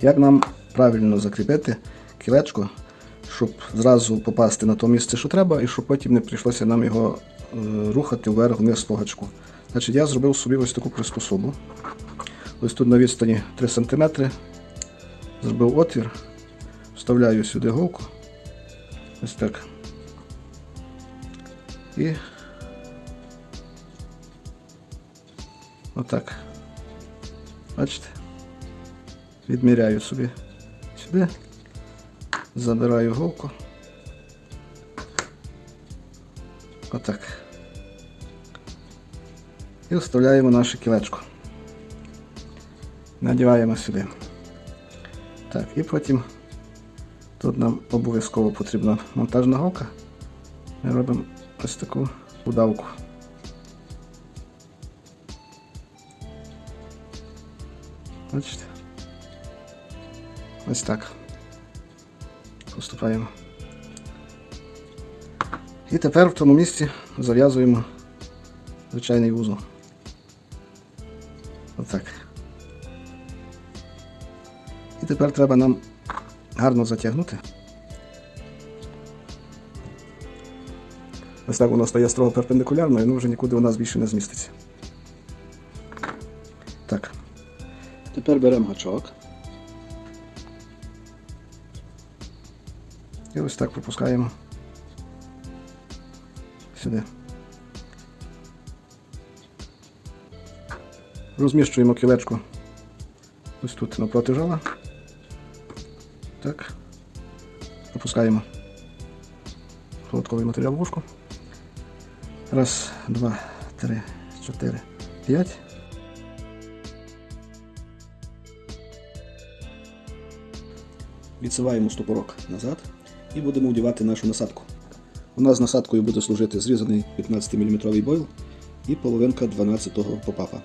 Як нам правильно закріпити кілечко, щоб зразу попасти на те місце, що треба, і щоб потім не прийшлося нам його е, рухати вверх вниз по гачку. Значить, я зробив собі ось таку приспособу. Ось тут на відстані 3 см. Зробив отвір, вставляю сюди голку. Ось так. І отак. Бачите? Відміряю собі сюди, забираю голку. Отак. І вставляємо наше кілечко. Надіваємо сюди. Так, і потім тут нам обов'язково потрібна монтажна голка. Ми робимо ось таку удавку. Бачите? Ось так. Поступаємо. І тепер в тому місці зав'язуємо звичайний вузол. Отак. І тепер треба нам гарно затягнути. Ось так воно стає строго перпендикулярно і ну вже нікуди у нас більше не зміститься. Так. Тепер беремо гачок. І ось так пропускаємо сюди. Розміщуємо кілечко ось тут напроти жала. Так. Опускаємо холодковий матеріал в вушку. Раз, два, три, чотири, п'ять. Відсуваємо стопорок назад і будемо вдівати нашу насадку. У нас насадкою буде служити зрізаний 15 мм бойл і половинка 12-го попапа.